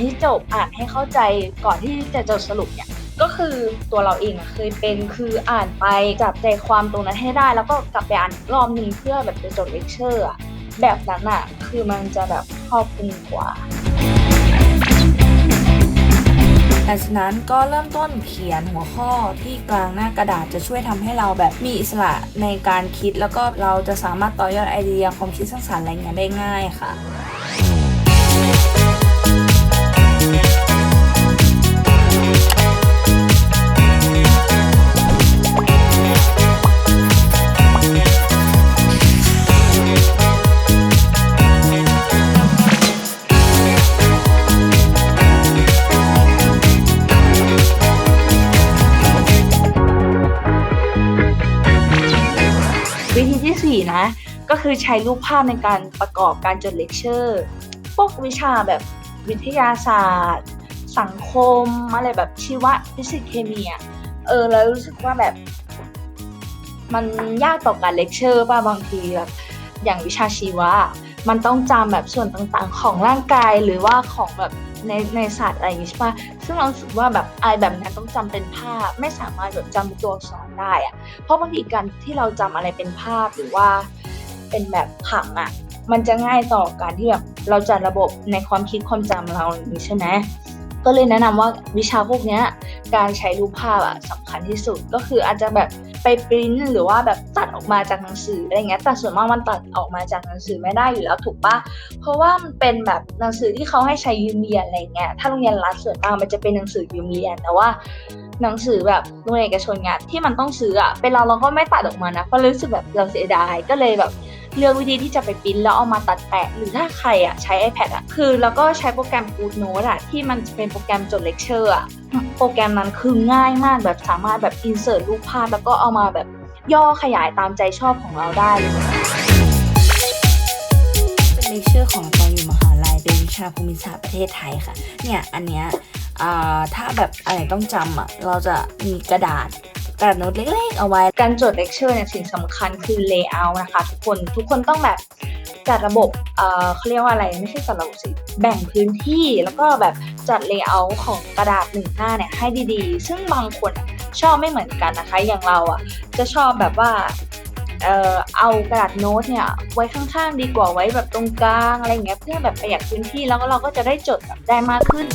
ให้จบอ่านให้เข้าใจก่อนที่จะจดสรุปเนี่ยก็คือตัวเราเองเคยเป็นคืออ่านไปจับใจความตรงนั้นให้ได้ แล้วก็กลับไปอ่านรอบหนึ่งเพื่อแบบจะจดเลคเชอร์แบบนั้นอะคือมันจะแบบครอบคลุมกว่าหลังจากนั้นก็เริ่มต้นเขียนหัวข้อที่กลางหน้ากระดาษจะช่วยทำให้เราแบบมีอิสระในการคิด แล้วก็เราจะสามารถต่อยอดไอเดียความคิดสร้างสรรค์อะไรเงี้ยได้ง่ายค่ะ วิธีที่ 4 นะ ก็คือใช้รูปภาพในการประกอบการจดเลคเชอร์ พวกวิชาแบบ วิทยาศาสตร์ สังคมอะไรแบบชีวะฟิสิกส์เคมีอะเออแล้วรู้สึกว่าแบบ มันยากต่อการเลคเชอร์ป่ะบางทีแบบอย่างวิชาชีวะ มันต้องจำแบบส่วนต่างๆ ของร่างกายหรือว่าของแบบในในศาสตร์อะไรอย่างงี้ใช่ปะซึ่งเราสึกว่าแบบอะไรแบบนั้นต้องจำเป็นภาพ ไม่สามารถแบบจำเป็นตัวอักษรได้อะเพราะบางทีการที่เราจำอะไรเป็นภาพหรือว่าเป็นแบบผังอะ มันจะง่ายต่อการที่แบบเราจัดระบบในความคิดความจำเราอย่างนี้ใช่ไหมก็เลยแนะนำว่าวิชาพวกเนี้ยการใช้รูปภาพอะสำคัญที่สุดก็คืออาจจะแบบไปปริ้นหรือว่าแบบตัดออกมาจากหนังสืออะไรเงี้ยแต่ส่วนมากมันตัดออกมาจากหนังสือไม่ได้อยู่แล้วถูกปะเพราะว่ามันเป็นแบบหนังสือที่เขาให้ใช้ยืมเรียนอะไรเงี้ยถ้าโรงเรียนรัฐส่วนมากมันจะเป็นหนังสือยืมเรียนแต่ว่าหนังสือแบบโรงเรียนเอกชนงานที่มันต้องซื้ออะเป็นเราเราก็ไม่ตัดออกมานะเพราะรู้สึกแบบเราเสียดายก็เลยแบบ เลือกวิธีที่จะไปปิ้นแล้วเอามาตัดแปะ หรือถ้าใครอะใช้ iPad อะคือแล้วก็ใช้โปรแกรม Good Note อะที่มันเป็นโปรแกรมจดเลคเชอร์อะโปรแกรมนั้นคือง่ายมากแบบสามารถแบบ insert รูปภาพแล้วก็เอามาแบบย่อขยายตามใจชอบของเราได้เลยเป็นเลคเชอร์ของตอนอยู่มหาลัยเป็นวิชาภูมิศาสตร์ประเทศไทยค่ะ เนี่ยอันเนี้ยอ่าถ้าแบบอะไรต้องจำอะเราจะมีกระดาษ กระดาษโน้ตเล็กๆ เอาไว้ การจดเลคเชอร์เนี่ยสิ่งสำคัญคือ layout นะคะ ทุกคนทุกคนต้องแบบจัดระบบเอ่อเขาเรียกว่าอะไรไม่ใช่จัดระบบสิแบ่งพื้นที่แล้วก็แบบจัด layout ของกระดาษหนึ่งหน้าเนี่ยให้ดีๆ ซึ่งบางคนอะชอบไม่เหมือนกันนะคะ อย่างเราอะจะชอบแบบว่าเอ่อเอากระดาษโน้ตเนี่ยไว้ข้างๆ ดีกว่าไว้แบบตรงกลางอะไรอย่างเงี้ยเพื่อแบบประหยัดพื้นที่แล้วก็เราก็จะได้จดแบบได้มากขึ้น